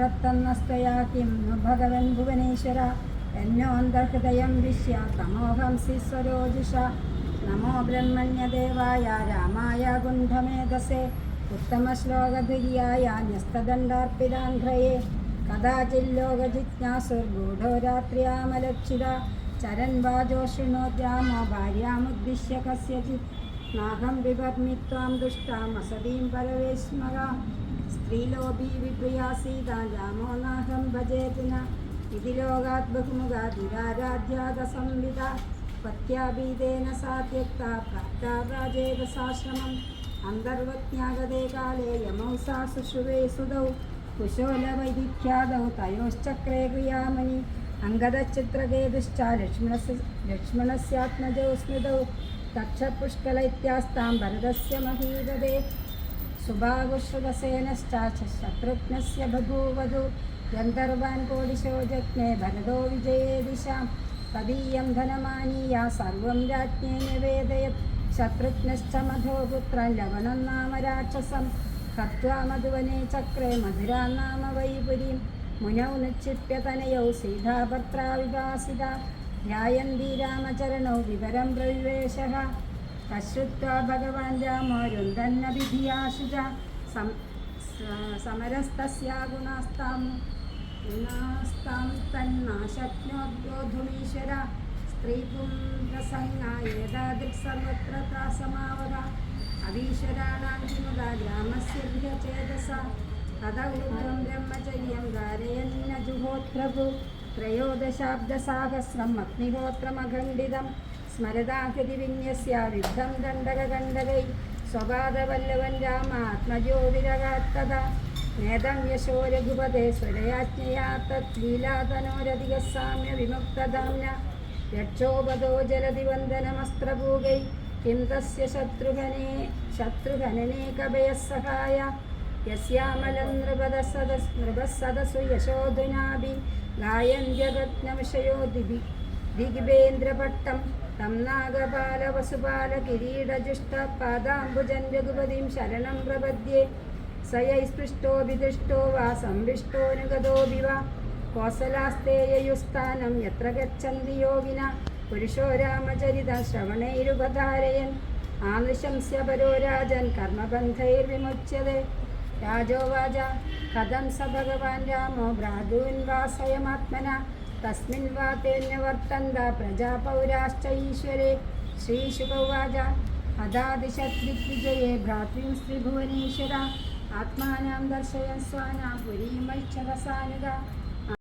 പ്രത്തന്നസ്തയാ Kim? नु ഭഗവൻ ഭുവനേശ്വര. എന്നോന്തർഹൃദയം വിശ്യ. തമോഹംസി സ്വരോജുഷ. നമോ ബ്രഹ്മണ്യദേവായ രാമായ ഗുണ്ഠമേധസേ ഉത്തമശ്ലോകധുര്യായ ന്യസ്തദണ്ഡാർപ്പിതാഘ്രയേ കഥാചില്ലോകജിജ്ഞാസുർഗൂഢോരാത്രിയാമലക്ഷിത ചരൻ വാചോ ശൃണോദ്രാമോ ഭാര്യാമുദ്ദിശ്യ കസ്യചിത്. നാഹം വിപർമിത്വാം ദുഷ്ടാമസതീം പരവേശ്മകാം സ്ത്രീലോഭീ വിപ്രിയാ സീതാ രാമോ നാഹം ഭജേതിന ഇതി ലോകാത് ബഹുമുഖാതിരാരാധ്യാത സംവിധ പത്യാഭീതേന സാ ത്യക്ത പ്രാപ്താരാജേവസാശ്രമം അന്തർവജ്ഞാഗതേ കാലേ യമൗ സാ സുഷുവേ സുതൗ കുശോലവൈദിഖ്യാദൗ തയോശ്ചക്രേ ക്രിയാമണി. അംഗദച്ചിത്രകേതുശ്ച ലക്ഷ്മണസ് ലക്ഷ്മണസ്യാത്മജൗ സ്മൃതൗ. തക്ഷപുഷ്കല ഭരതസ്യ മഹീരഥേ. സുഭാഗുശ്രുതസേനശ്ച ശത്രുഘ്നസ്യ ബഭൂവധു. ഗന്ധർവാൻ കോടിശോ ജജ്ഞേ ഭരതോ വിജയേ ദിശാം തദീയം ധനമാനീയ സർവം രാജ്ഞേ നിവേദയത് ശത്രുഘ്നശ്ച മധോ പുത്രൻ ലവണം നാമ രാക്ഷസം. ഹത്വാ മധുവനെ ചക്രേ മധുരാ നാമ വൈപുരീം. മുനൗ നിക്ഷിപ്യ തനയൗ സീതാഭർത്താ വികാസിത. ധ്യായന്തി രാമചരണൗ വിവരം പ്രവിവേശഃ കശ്രുത്വാ ഭഗവാൻ രാമോ വിധിയാശുജ സമരസ്തസ്യാ ഗുണാസ്താം. ഗുണാസ്താം തന്നാശക്നോദ്യോധുമീശ്വര സ്ത്രീപുംസംഗായേതാദൃക് സർവത്ര ത്രാസമാവത അവീശ്വരാണാം കിമുദാ ഗ്രാമസ്യ ഗൃഹചേതസ തദവൃദ്ധം ബ്രഹ്മചര്യം ധാരയന്ന ജുഹോത്രഭു ത്രയോദശാബ്ദസാഹസ്രം അഗ്നിഹോത്രമഖണ്ഡിതം. സ്മരതാഹൃതി വിന്യസ്യ വിദ്ധം ദണ്ഡകകണ്ഡകൈ സ്വപാദവല്ലവൻ രാമാത്മജ്യോതിരകാത്തത. നേതം യശോ രഘുപതേ സ്വരയാജ്ഞയാ തത്ലീലാതനോരധിക സാമ്യ വിമുക്തധാമ്ന രക്ഷോപദോ ജലതി വന്ദനമസ്ത്രപൂകൈ കിം തസ്യ ശത്രുഘനെ ശത്രുഘനനെ കഭയസഹായ സഹായ യസ്യാമലം നൃപദസദസ് നൃപസദസു യശോധുനാഭി ഗായന്ത്യഗത്നവിഷയോ ദിഗ്ബേന്ദ്രപട്ടം തം നാഗപാലവസുപാല കിരീടജുഷ്ട പാദാംബുജൻ രഘുപതിം ശരണം പ്രപദ്യേ. സയൈസ്പൃഷ്ടോ വിദൃഷ്ടോ വാ സംവിഷ്ടോനുഗതോപി വാ കോസലാസ്തേയുസ്ഥാനം യത്ര ഗച്ഛന്തി യോഗിന. പുരുഷോ രാമചരിത ശ്രവണൈരുപധാരയൻ. ആനുശംസ്യ പരോ രാജൻ കർമ്മബന്ധൈർവിമുച്യത്തെ രാജോവാച കഥം സ ഭഗവാൻ तस्मिन् वातेऽन्यवर्तन्त प्रजापौराश्च ईश्वरे श्रीशुक उवाच अदादिशद्विग्विजये भ्रातृं त्रिभुवनेश्वर आत्मानं दर्शयन् स्वाना पुरीमैच्छवसानुगा